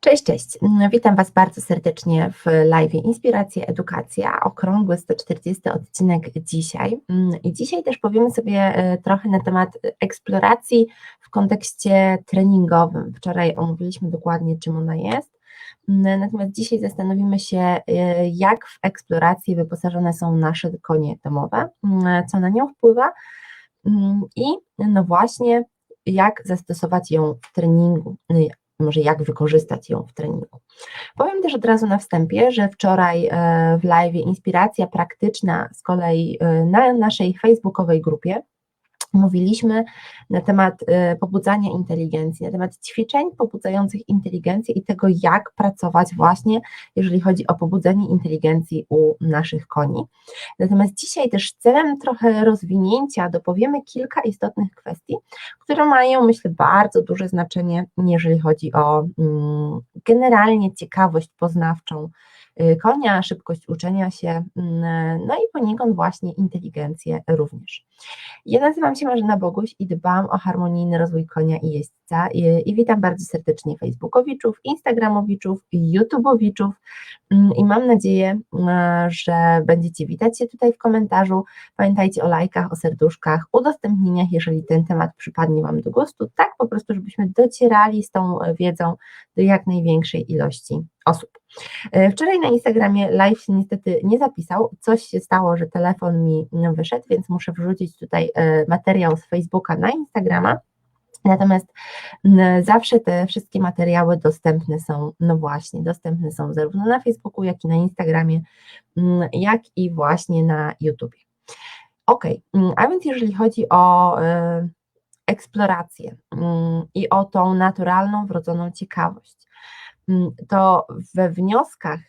Cześć, cześć. Mm, Witam Was bardzo serdecznie w live Inspiracja, Edukacja, okrągły 140 odcinek dzisiaj. Mm, I dzisiaj też powiemy sobie e, trochę na temat eksploracji w kontekście treningowym. Wczoraj omówiliśmy dokładnie, czym ona jest. Mm, Natomiast dzisiaj zastanowimy się, e, jak w eksploracji wyposażone są nasze konie domowe, co na nią wpływa i no właśnie, jak zastosować ją w treningu, może jak wykorzystać ją w treningu. Powiem też od razu na wstępie, że wczoraj e, w live Inspiracja Praktyczna z kolei e, na naszej facebookowej grupie mówiliśmy na temat e, pobudzania inteligencji, na temat ćwiczeń pobudzających inteligencję i tego, jak pracować właśnie, jeżeli chodzi o pobudzenie inteligencji u naszych koni. Natomiast dzisiaj też celem trochę rozwinięcia dopowiemy kilka istotnych kwestii, które mają, myślę, bardzo duże znaczenie, jeżeli chodzi o mm, generalnie ciekawość poznawczą y, konia, szybkość uczenia się, mm, no i poniekąd właśnie inteligencję również. Ja nazywam się Marzena Boguś i dbam o harmonijny rozwój konia i jeźdźca i, i witam bardzo serdecznie facebookowiczów, instagramowiczów, youtubowiczów mm, i mam nadzieję, e, że będziecie witać się tutaj w komentarzu. Pamiętajcie o lajkach, o serduszkach, udostępnieniach, jeżeli ten temat przypadnie Wam do gustu, tak po prostu, żebyśmy docierali z tą wiedzą do jak największej ilości osób. E, Wczoraj na Instagramie live się niestety nie zapisał. Coś się stało, że telefon mi wyszedł, więc muszę wrzucić tutaj e, materiał z Facebooka na Instagrama. Natomiast m, zawsze te wszystkie materiały dostępne są, no właśnie, dostępne są zarówno na Facebooku, jak i na Instagramie, m, jak i właśnie na YouTubie. Ok, a więc jeżeli chodzi o e, eksplorację i o tą naturalną, wrodzoną ciekawość, to we wnioskach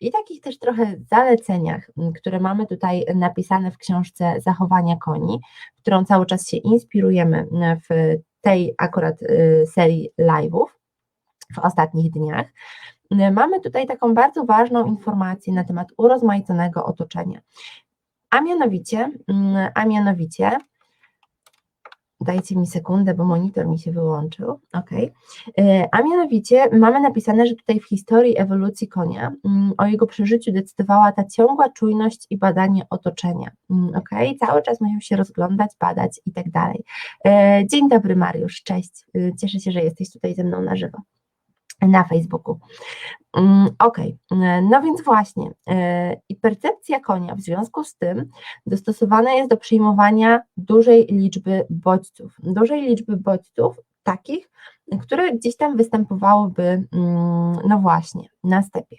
i takich też trochę zaleceniach, m, które mamy tutaj napisane w książce Zachowania koni, którą cały czas się inspirujemy m, w tej akurat y, serii live'ów w ostatnich dniach. Mamy tutaj taką bardzo ważną informację na temat urozmaiconego otoczenia. A mianowicie, mm, a mianowicie, dajcie mi sekundę, bo monitor mi się wyłączył, ok. A mianowicie mamy napisane, że tutaj w historii ewolucji konia mm, o jego przeżyciu decydowała ta ciągła czujność i badanie otoczenia, mm, ok. Cały czas musiał się rozglądać, badać i tak dalej. E, Dzień dobry Mariusz, cześć, Y, cieszę się, że jesteś tutaj ze mną na żywo na Facebooku. Mm, Ok, no więc właśnie, e, i percepcja konia w związku z tym dostosowana jest do przyjmowania dużej liczby bodźców, dużej liczby bodźców takich, które gdzieś tam występowałyby, mm, no właśnie, na stepie.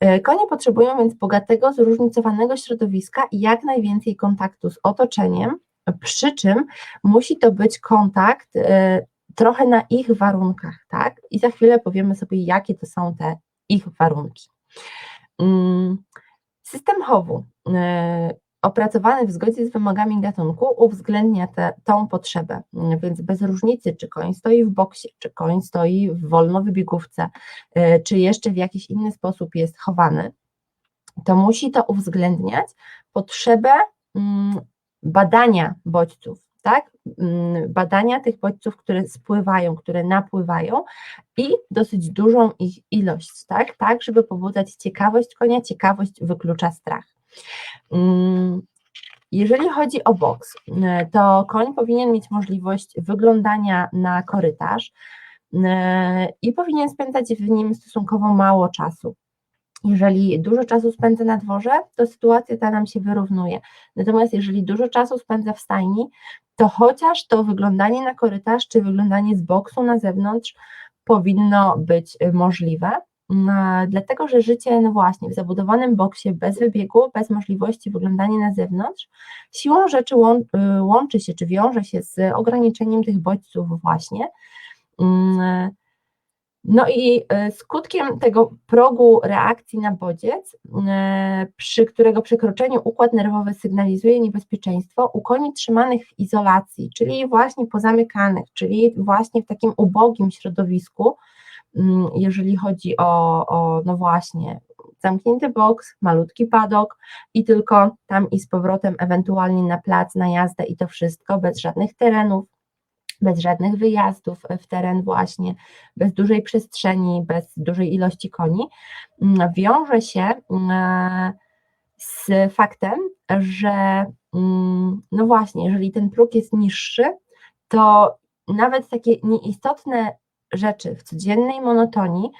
E, Konie potrzebują więc bogatego, zróżnicowanego środowiska i jak najwięcej kontaktu z otoczeniem, przy czym musi to być kontakt e, trochę na ich warunkach, tak? I za chwilę powiemy sobie, jakie to są te ich warunki. Mm, System chowu e, opracowany w zgodzie z wymogami gatunku uwzględnia tę tą potrzebę, więc bez różnicy, czy koń stoi w boksie, czy koń stoi w wolnowybiegówce, e, czy jeszcze w jakiś inny sposób jest chowany, to musi to uwzględniać potrzebę mm, badania bodźców, tak? Mm, Badania tych bodźców, które spływają, które napływają i dosyć dużą ich ilość, tak? Tak, żeby pobudzać ciekawość konia, ciekawość wyklucza strach. Mm, Jeżeli chodzi o boks, e, to koń powinien mieć możliwość wyglądania na korytarz i powinien spędzać w nim stosunkowo mało czasu. Jeżeli dużo czasu spędza na dworze, to sytuacja ta nam się wyrównuje. Natomiast jeżeli dużo czasu spędza w stajni, to chociaż to wyglądanie na korytarz czy wyglądanie z boksu na zewnątrz powinno być y, możliwe. Mm, Dlatego, że życie, no właśnie, w zabudowanym boksie bez wybiegu, bez możliwości wyglądania na zewnątrz, siłą rzeczy y, łączy się czy wiąże się z ograniczeniem tych bodźców, właśnie. No i e, skutkiem tego progu reakcji na bodziec, e, przy którego przekroczeniu układ nerwowy sygnalizuje niebezpieczeństwo u koni trzymanych w izolacji, czyli właśnie pozamykanych, czyli właśnie w takim ubogim środowisku, mm, jeżeli chodzi o, o no właśnie, zamknięty boks, malutki padok i tylko tam i z powrotem ewentualnie na plac, na jazdę i to wszystko, bez żadnych terenów, bez żadnych wyjazdów w teren właśnie, bez dużej przestrzeni, bez dużej ilości koni, mm, wiąże się mm, z faktem, że mm, no właśnie, jeżeli ten próg jest niższy, to nawet takie nieistotne rzeczy w codziennej monotonii,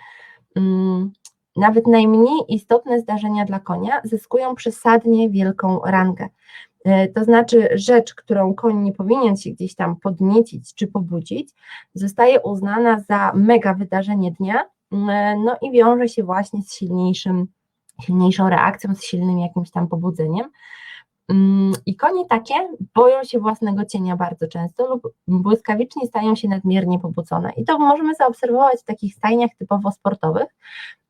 nawet najmniej istotne zdarzenia dla konia zyskują przesadnie wielką rangę. E, to znaczy, rzecz, którą koń nie powinien się gdzieś tam podniecić czy pobudzić, zostaje uznana za mega wydarzenie dnia, e, no i wiąże się właśnie z silniejszym, silniejszą reakcją, z silnym jakimś tam pobudzeniem. Mm, I konie takie boją się własnego cienia bardzo często lub błyskawicznie stają się nadmiernie pobudzone. I to możemy zaobserwować w takich stajniach typowo sportowych,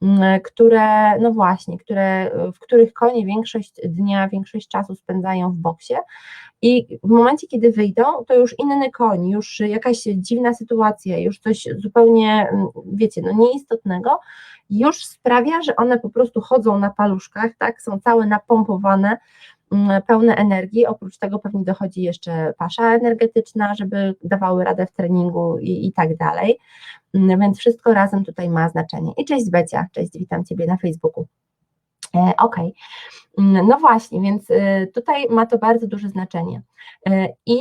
mm, które, no właśnie, które, w których konie większość dnia, większość czasu spędzają w boksie. I w momencie, kiedy wyjdą, to już inny koń, już jakaś dziwna sytuacja, już coś zupełnie, mm, wiecie, no nieistotnego, już sprawia, że one po prostu chodzą na paluszkach, tak, są całe napompowane, pełne energii. Oprócz tego pewnie dochodzi jeszcze pasza energetyczna, żeby dawały radę w treningu i, i tak dalej. Mm, więc wszystko razem tutaj ma znaczenie. I cześć Becia, cześć, witam Ciebie na Facebooku. E, ok, mm, no właśnie, więc e, tutaj ma to bardzo duże znaczenie. E, I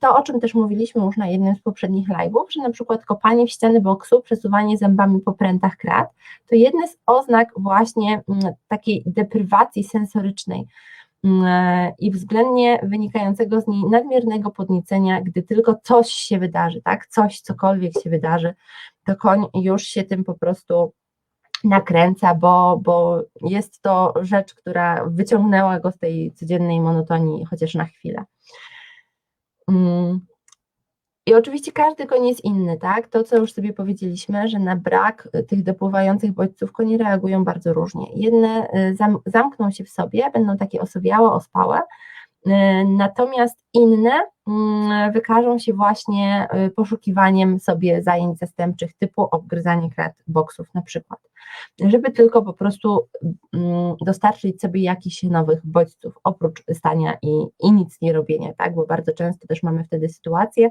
to, o czym też mówiliśmy już na jednym z poprzednich live'ów, że na przykład kopanie w ściany boksu, przesuwanie zębami po prętach krat, to jedne z oznak właśnie takiej deprywacji sensorycznej, Mm, i względnie wynikającego z niej nadmiernego podniecenia, gdy tylko coś się wydarzy, tak, coś, cokolwiek się wydarzy, to koń już się tym po prostu nakręca, bo, bo jest to rzecz, która wyciągnęła go z tej codziennej monotonii chociaż na chwilę. Mm, i oczywiście każdy koń jest inny, tak? To, co już sobie powiedzieliśmy, że na brak y, tych dopływających bodźców konie reagują bardzo różnie. Jedne y, zamkną się w sobie, będą takie osobiałe, ospałe, y, natomiast inne mm, wykażą się właśnie poszukiwaniem sobie zajęć zastępczych typu obgryzanie krat boksów na przykład, żeby tylko po prostu mm, dostarczyć sobie jakichś nowych bodźców oprócz stania i, i nic nie robienia, tak? Bo bardzo często też mamy wtedy sytuację,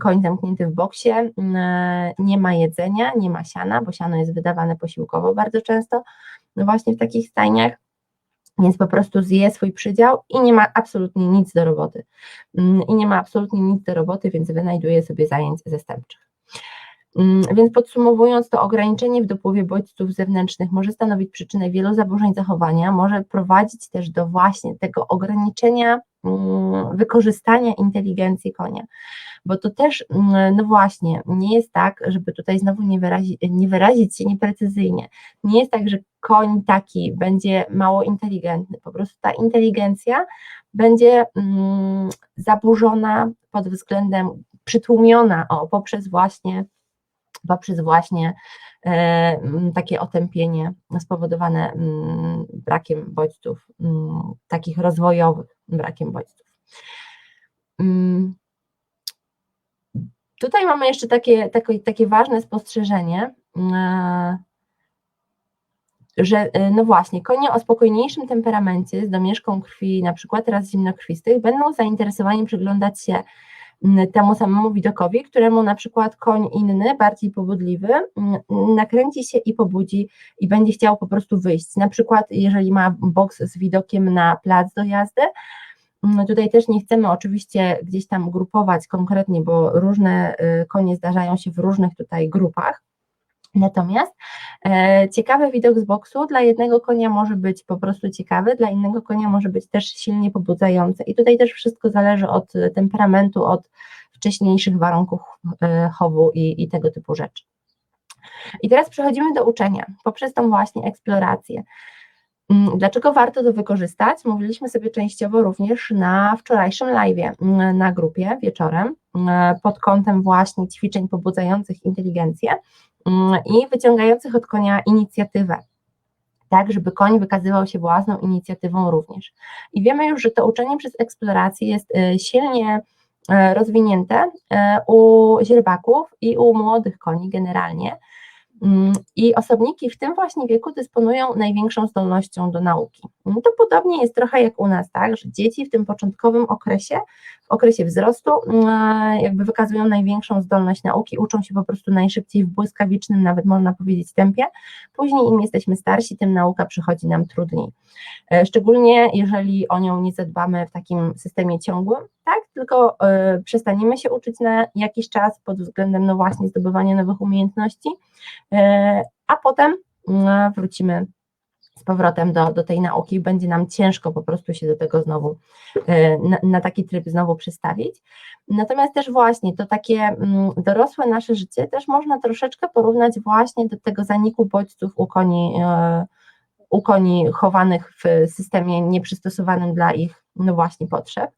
koń zamknięty w boksie, mm, e, nie ma jedzenia, nie ma siana, bo siano jest wydawane posiłkowo bardzo często, no właśnie w takich stajniach, więc po prostu zje swój przydział i nie ma absolutnie nic do roboty. Mm, I nie ma absolutnie nic do roboty, więc wynajduje sobie zajęć zastępczych. Więc podsumowując, to ograniczenie w dopływie bodźców zewnętrznych może stanowić przyczynę wielu zaburzeń zachowania, może prowadzić też do właśnie tego ograniczenia wykorzystania inteligencji konia bo to też, mm, no właśnie, nie jest tak, żeby tutaj znowu nie, wyrazi, nie wyrazić się nieprecyzyjnie. Nie jest tak, że koń taki będzie mało inteligentny, po prostu ta inteligencja będzie mm, zaburzona pod względem, przytłumiona o, poprzez właśnie poprzez właśnie e, takie otępienie spowodowane brakiem bodźców, takich rozwojowych brakiem bodźców. Mm, Tutaj mamy jeszcze takie, takie, takie ważne spostrzeżenie, e, że e, no właśnie, konie o spokojniejszym temperamencie z domieszką krwi, na przykład raz zimnokrwistych, będą zainteresowani przyglądać się temu samemu widokowi, któremu na przykład koń inny, bardziej pobudliwy, nakręci się i pobudzi i będzie chciał po prostu wyjść. Na przykład, jeżeli ma boks z widokiem na plac do jazdy, Mm, tutaj też nie chcemy oczywiście gdzieś tam grupować konkretnie, bo różne y, konie zdarzają się w różnych tutaj grupach. Natomiast e, ciekawy widok z boksu dla jednego konia może być po prostu ciekawy, dla innego konia może być też silnie pobudzający. I tutaj też wszystko zależy od temperamentu, od wcześniejszych warunków e, chowu i, i tego typu rzeczy. I teraz przechodzimy do uczenia poprzez tą właśnie eksplorację. Mm, dlaczego warto to wykorzystać? Mówiliśmy sobie częściowo również na wczorajszym live mm, na grupie wieczorem mm, pod kątem właśnie ćwiczeń pobudzających inteligencję i wyciągających od konia inicjatywę. Tak, żeby koń wykazywał się własną inicjatywą również. I wiemy już, że to uczenie przez eksplorację jest y, silnie y, rozwinięte y, u źrebaków i u młodych koni generalnie I osobniki w tym właśnie wieku dysponują największą zdolnością do nauki. No to podobnie jest trochę jak u nas, tak, że dzieci w tym początkowym okresie, w okresie wzrostu, mm, jakby wykazują największą zdolność nauki, uczą się po prostu najszybciej w błyskawicznym, nawet można powiedzieć, tempie. Później, im jesteśmy starsi, tym nauka przychodzi nam trudniej. E, szczególnie jeżeli o nią nie zadbamy w takim systemie ciągłym, tak, tylko y, przestaniemy się uczyć na jakiś czas pod względem, no właśnie, zdobywania nowych umiejętności, y, a potem y, wrócimy z powrotem do, do tej nauki, będzie nam ciężko po prostu się do tego znowu, na, na taki tryb znowu przestawić. Natomiast też właśnie to takie mm, dorosłe nasze życie też można troszeczkę porównać właśnie do tego zaniku bodźców u koni, u koni chowanych w systemie nieprzystosowanym dla ich, no właśnie, potrzeb,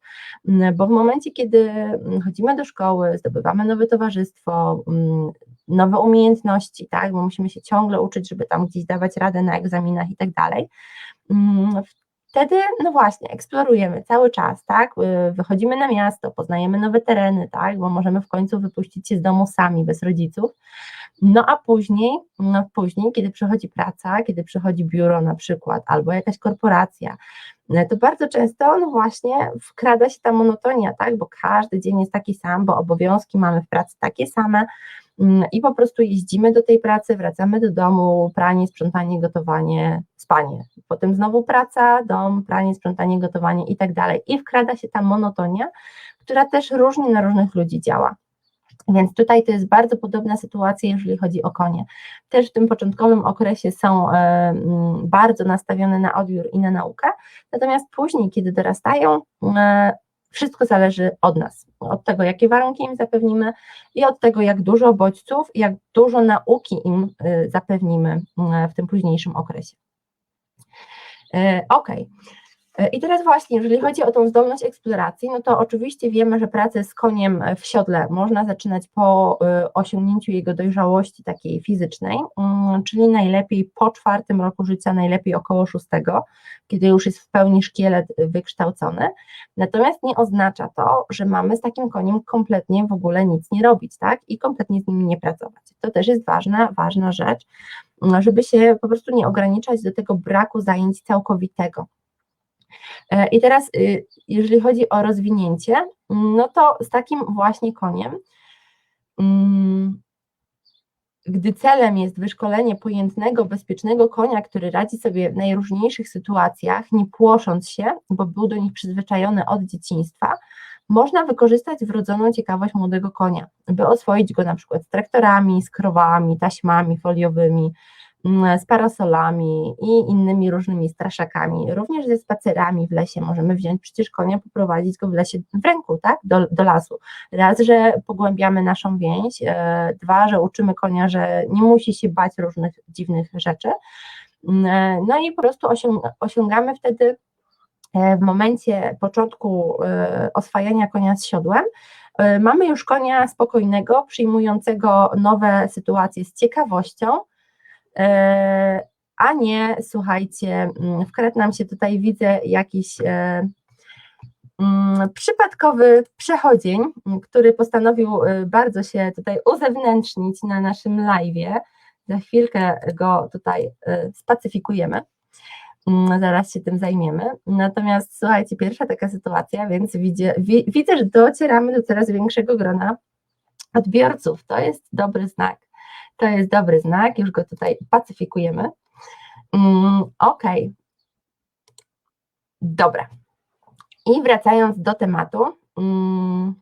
mm, bo w momencie, kiedy mm, chodzimy do szkoły, zdobywamy nowe towarzystwo, mm, nowe umiejętności, tak, bo musimy się ciągle uczyć, żeby tam gdzieś dawać radę na egzaminach i tak dalej, wtedy, no właśnie, eksplorujemy cały czas, tak, y, wychodzimy na miasto, poznajemy nowe tereny, tak, bo możemy w końcu wypuścić się z domu sami, bez rodziców, no a później, no później, kiedy przychodzi praca, kiedy przychodzi biuro na przykład, albo jakaś korporacja, e, to bardzo często no właśnie wkrada się ta monotonia, tak, bo każdy dzień jest taki sam, bo obowiązki mamy w pracy takie same mm, i po prostu jeździmy do tej pracy, wracamy do domu, pranie, sprzątanie, gotowanie, spanie. Potem znowu praca, dom, pranie, sprzątanie, gotowanie i tak dalej. I wkrada się ta monotonia, która też różnie na różnych ludzi działa. Więc tutaj to jest bardzo podobna sytuacja, jeżeli chodzi o konie. Też w tym początkowym okresie są e, bardzo nastawione na odbiór i na naukę, natomiast później, kiedy dorastają, e, wszystko zależy od nas, od tego, jakie warunki im zapewnimy i od tego, jak dużo bodźców, jak dużo nauki im e, zapewnimy w tym późniejszym okresie. Ok. E, I teraz właśnie, jeżeli chodzi o tą zdolność eksploracji, no to oczywiście wiemy, że pracę z koniem w siodle można zaczynać po e, osiągnięciu jego dojrzałości takiej fizycznej, mm, czyli najlepiej po czwartym roku życia, najlepiej około szóstego, kiedy już jest w pełni szkielet wykształcony. Natomiast nie oznacza to, że mamy z takim koniem kompletnie w ogóle nic nie robić, tak? I kompletnie z nim nie pracować. To też jest ważna, ważna rzecz, żeby się po prostu nie ograniczać do tego braku zajęć całkowitego. E, I teraz, y, jeżeli chodzi o rozwinięcie, no to z takim właśnie koniem, mm, gdy celem jest wyszkolenie pojętnego, bezpiecznego konia, który radzi sobie w najróżniejszych sytuacjach, nie płosząc się, bo był do nich przyzwyczajony od dzieciństwa, można wykorzystać wrodzoną ciekawość młodego konia, by oswoić go na przykład z traktorami, z krowami, taśmami foliowymi, z parasolami i innymi różnymi straszakami, również ze spacerami w lesie. Możemy wziąć przecież konia, poprowadzić go w lesie w ręku, tak, do, do lasu. Raz, że pogłębiamy naszą więź, e, dwa, że uczymy konia, że nie musi się bać różnych dziwnych rzeczy. Mm, e, no i po prostu osiągamy wtedy e, w momencie początku oswajania konia z siodłem, mamy już konia spokojnego, przyjmującego nowe sytuacje z ciekawością, a nie, słuchajcie, mm, wkradł nam się tutaj, widzę jakiś e, mm, przypadkowy przechodzień, który postanowił e, bardzo się tutaj uzewnętrznić na naszym live. Za chwilkę go tutaj spacyfikujemy. Mm, zaraz się tym zajmiemy. Natomiast słuchajcie, pierwsza taka sytuacja, więc widzę, widzę, że docieramy do coraz większego grona odbiorców. To jest dobry znak. To jest dobry znak, już go tutaj pacyfikujemy. Mm, ok. Dobra. I wracając do tematu, mm,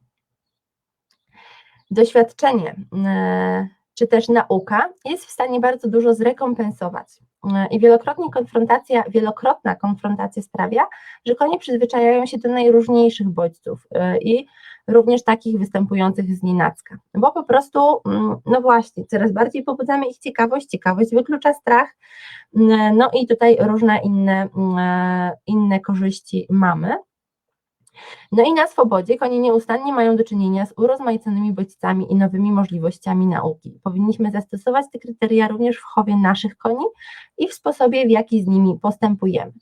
doświadczenie e, czy też nauka jest w stanie bardzo dużo zrekompensować. E, I wielokrotnie konfrontacja, wielokrotna konfrontacja sprawia, że konie przyzwyczajają się do najróżniejszych bodźców e, i również takich występujących z nienacka, bo po prostu, mm, no właśnie, coraz bardziej pobudzamy ich ciekawość, ciekawość wyklucza strach, no i tutaj różne inne, mm, inne korzyści mamy. No i na swobodzie konie nieustannie mają do czynienia z urozmaiconymi bodźcami i nowymi możliwościami nauki. Powinniśmy zastosować te kryteria również w chowie naszych koni i w sposobie, w jaki z nimi postępujemy.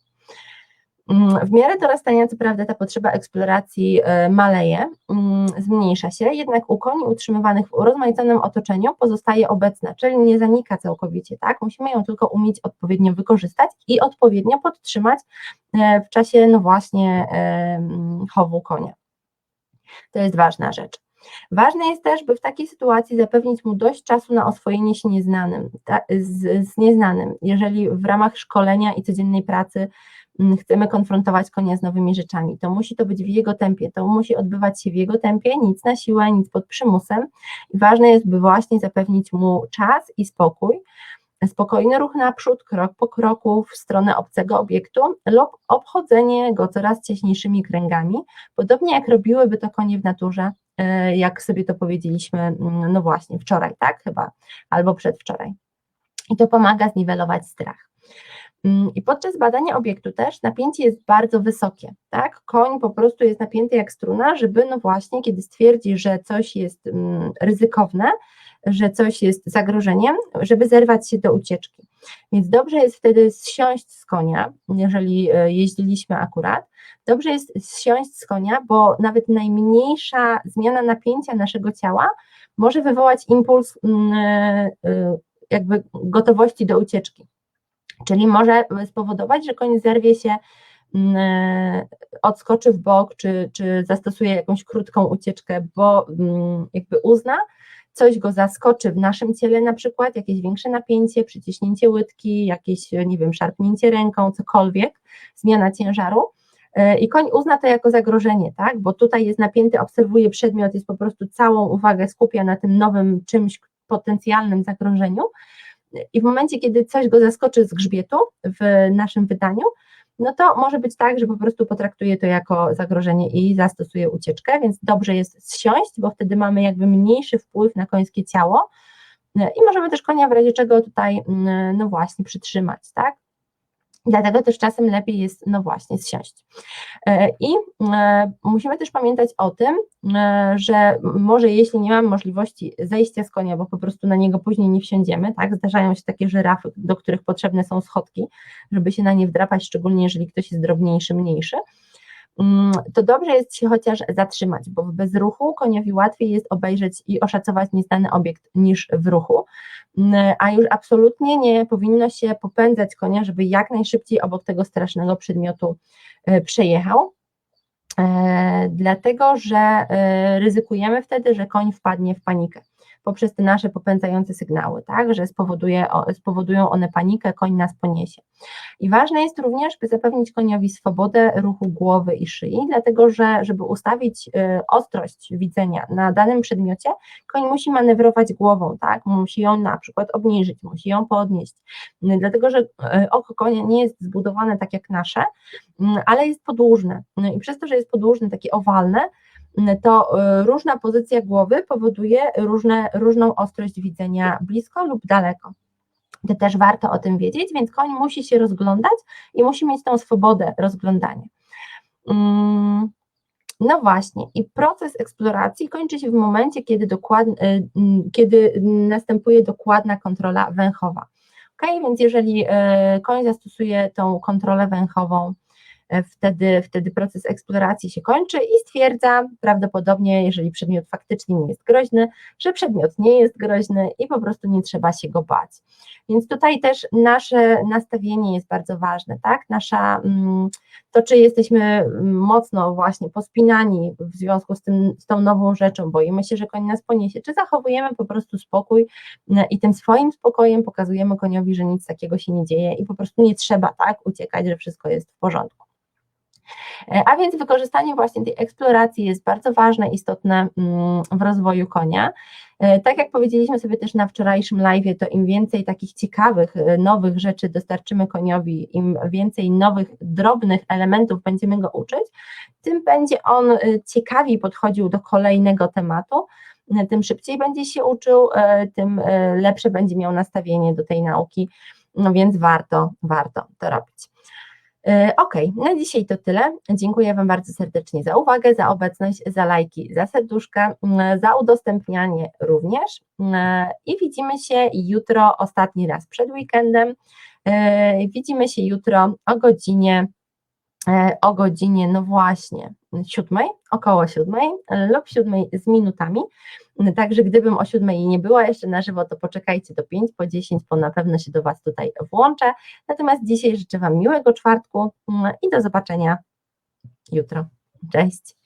Mm, w miarę dorastania, co prawda, ta potrzeba eksploracji e, maleje, mm, zmniejsza się, jednak u koni utrzymywanych w urozmaiconym otoczeniu pozostaje obecna, czyli nie zanika całkowicie, tak? Musimy ją tylko umieć odpowiednio wykorzystać i odpowiednio podtrzymać e, w czasie, no właśnie, e, chowu konia. To jest ważna rzecz. Ważne jest też, by w takiej sytuacji zapewnić mu dość czasu na oswojenie się nieznanym, z, nieznanym. Jeżeli w ramach szkolenia i codziennej pracy mm, chcemy konfrontować konia z nowymi rzeczami, to musi to być w jego tempie, to musi odbywać się w jego tempie, nic na siłę, nic pod przymusem. I ważne jest, by właśnie zapewnić mu czas i spokój, spokojny ruch naprzód, krok po kroku w stronę obcego obiektu lub obchodzenie go coraz cieśniejszymi kręgami, podobnie jak robiłyby to konie w naturze, e, jak sobie to powiedzieliśmy, mm, no właśnie, wczoraj, tak, chyba, albo przedwczoraj. I to pomaga zniwelować strach. Mm, I podczas badania obiektu też napięcie jest bardzo wysokie, tak? Koń po prostu jest napięty jak struna, żeby no właśnie, kiedy stwierdzi, że coś jest mm, ryzykowne, że coś jest zagrożeniem, żeby zerwać się do ucieczki. Więc dobrze jest wtedy zsiąść z konia, jeżeli e, jeździliśmy akurat, dobrze jest zsiąść z konia, bo nawet najmniejsza zmiana napięcia naszego ciała może wywołać impuls mm, e, e, jakby gotowości do ucieczki. Czyli może spowodować, że koń zerwie się, mm, odskoczy w bok, czy, czy zastosuje jakąś krótką ucieczkę, bo jakby uzna, coś go zaskoczy w naszym ciele na przykład, jakieś większe napięcie, przyciśnięcie łydki, jakieś, nie wiem, szarpnięcie ręką, cokolwiek, zmiana ciężaru e, i koń uzna to jako zagrożenie, tak, bo tutaj jest napięty, obserwuje przedmiot, jest po prostu całą uwagę skupia na tym nowym czymś potencjalnym zagrożeniu i w momencie, kiedy coś go zaskoczy z grzbietu w naszym wydaniu, no to może być tak, że po prostu potraktuje to jako zagrożenie i zastosuje ucieczkę, więc dobrze jest zsiąść, bo wtedy mamy jakby mniejszy wpływ na końskie ciało i możemy też konia w razie czego tutaj, mm, no właśnie, przytrzymać, tak? Dlatego też czasem lepiej jest, no właśnie, zsiąść. E, I e, musimy też pamiętać o tym, e, że może jeśli nie mamy możliwości zejścia z konia, bo po prostu na niego później nie wsiądziemy, tak, zdarzają się takie żyrafy, do których potrzebne są schodki, żeby się na nie wdrapać, szczególnie jeżeli ktoś jest drobniejszy, mniejszy, to dobrze jest się chociaż zatrzymać, bo w bezruchu koniowi łatwiej jest obejrzeć i oszacować nieznany obiekt niż w ruchu, mm, a już absolutnie nie powinno się popędzać konia, żeby jak najszybciej obok tego strasznego przedmiotu e, przejechał, e, dlatego że e, ryzykujemy wtedy, że koń wpadnie w panikę poprzez te nasze popędzające sygnały, tak, że spowoduje, spowodują one panikę, koń nas poniesie. I ważne jest również, by zapewnić koniowi swobodę ruchu głowy i szyi, dlatego że, żeby ustawić y, ostrość widzenia na danym przedmiocie, koń musi manewrować głową, tak, musi ją na przykład obniżyć, musi ją podnieść, dlatego że y, oko konia nie jest zbudowane tak jak nasze, y, ale jest podłużne i przez to, że jest podłużne, takie owalne, to y, różna pozycja głowy powoduje różne, różną ostrość widzenia blisko lub daleko. To też warto o tym wiedzieć, więc koń musi się rozglądać i musi mieć tą swobodę rozglądania. Mm, no właśnie, i proces eksploracji kończy się w momencie, kiedy, y, mm, kiedy następuje dokładna kontrola węchowa. Ok, więc jeżeli y, koń zastosuje tą kontrolę węchową wtedy, wtedy proces eksploracji się kończy i stwierdza prawdopodobnie, jeżeli przedmiot faktycznie nie jest groźny, że przedmiot nie jest groźny i po prostu nie trzeba się go bać. Więc tutaj też nasze nastawienie jest bardzo ważne, tak? Nasza, mm, to czy jesteśmy mocno właśnie pospinani w związku z, tym, z tą nową rzeczą, boimy się, że koń nas poniesie, czy zachowujemy po prostu spokój mm, i tym swoim spokojem pokazujemy koniowi, że nic takiego się nie dzieje i po prostu nie trzeba tak uciekać, że wszystko jest w porządku. E, a więc wykorzystanie właśnie tej eksploracji jest bardzo ważne, istotne mm, w rozwoju konia. E, tak jak powiedzieliśmy sobie też na wczorajszym live, to im więcej takich ciekawych, e, nowych rzeczy dostarczymy koniowi, im więcej nowych, drobnych elementów będziemy go uczyć, tym będzie on ciekawiej podchodził do kolejnego tematu, tym szybciej będzie się uczył, tym lepsze będzie miał nastawienie do tej nauki, no więc warto, warto to robić. E, ok, na dzisiaj to tyle. Dziękuję Wam bardzo serdecznie za uwagę, za obecność, za lajki, za serduszka, za udostępnianie również. I widzimy się jutro, ostatni raz przed weekendem. E, widzimy się jutro o godzinie e, o godzinie, no właśnie, siódmej, około siódmej lub siódmej z minutami. Także gdybym o siódmej nie była jeszcze na żywo, to poczekajcie do 5 po 10, bo na pewno się do Was tutaj włączę. Natomiast dzisiaj życzę Wam miłego czwartku mm, i do zobaczenia jutro. Cześć.